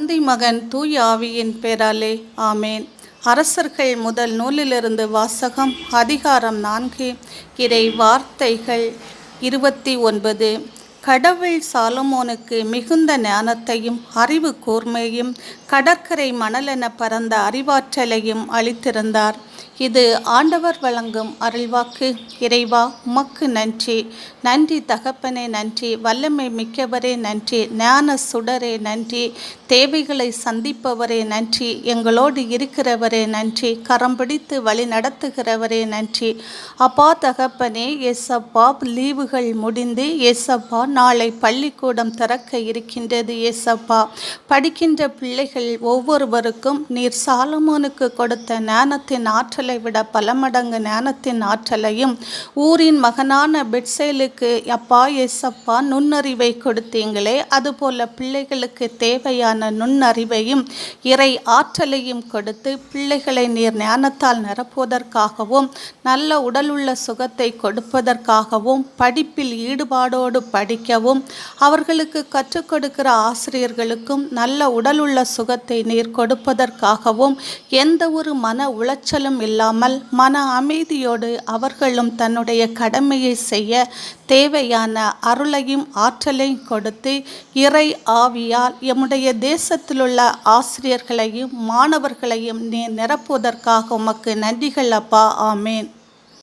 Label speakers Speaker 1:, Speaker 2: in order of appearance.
Speaker 1: தந்தை மகன் தூய ஆவியின் பேராலே ஆமேன். அரசர்கள் முதல் நூலிலிருந்து வாசகம் அதிகாரம் நான்கு இறை வார்த்தைகள் இருபத்தி ஒன்பது. கடவுள் சாலமோனுக்கு மிகுந்த ஞானத்தையும் அறிவு கூர்மையும் கடற்கரை மணலென பரந்த அறிவாற்றலையும் அளித்திருந்தார். இது ஆண்டவர் வழங்கும் அருள்வாக்கு. இறைவா உமக்கு நன்றி. நன்றி தகப்பனே நன்றி. வல்லமை மிக்கவரே நன்றி. ஞான சுடரே நன்றி. தேவைகளை சந்திப்பவரே நன்றி. எங்களோடு இருக்கிறவரே நன்றி. கரம் பிடித்து வழி நடத்துகிறவரே நன்றி. அப்பா தகப்பனே எஸ்அப்பா லீவுகள் முடிந்து எஸ்அப்பா நாளை பள்ளிக்கூடம் திறக்க இருக்கின்றது எஸ்அப்பா படிக்கின்ற பிள்ளைகள் ஒவ்வொருவருக்கும் நீர் சாலமோனுக்கு கொடுத்த ஞானத்தின் ஆற்றலை விட பல மடங்கு ஞானத்தின் ஆற்றலையும் ஊரின் மகனான பெட்சேலுக்கு அப்பா எஸ்அப்பா நுண்ணறிவை கொடுத்தீங்களே. அதுபோல பிள்ளைகளுக்கு தேவையான நுண்ணறிவையும் இறை ஆற்றலையும் கொடுத்து பிள்ளைகளை நீர் ஞானத்தால் நிரப்புவதற்காகவும் நல்ல உடலுள்ள சுகத்தை கொடுப்பதற்காகவும் படிப்பில் ஈடுபாடோடு படிக்கவும் அவர்களுக்கு கற்றுக் கொடுக்கிற ஆசிரியர்களுக்கும் நல்ல உடலுள்ள சுகத்தை நீர் கொடுப்பதற்காகவும் எந்த ஒரு மன உளைச்சலும் இல்லாமல் மன அமைதியோடு அவர்களும் தன்னுடைய கடமையை செய்ய தேவையான அருளையும் ஆற்றலையும் கொடுத்து இறை ஆவியால் எம்முடைய தேசத்திலுள்ள ஆசிரியர்களையும் மாணவர்களையும் நீ நிரப்புவதற்காக உமக்கு நன்றிகள் அப்பா. ஆமேன்.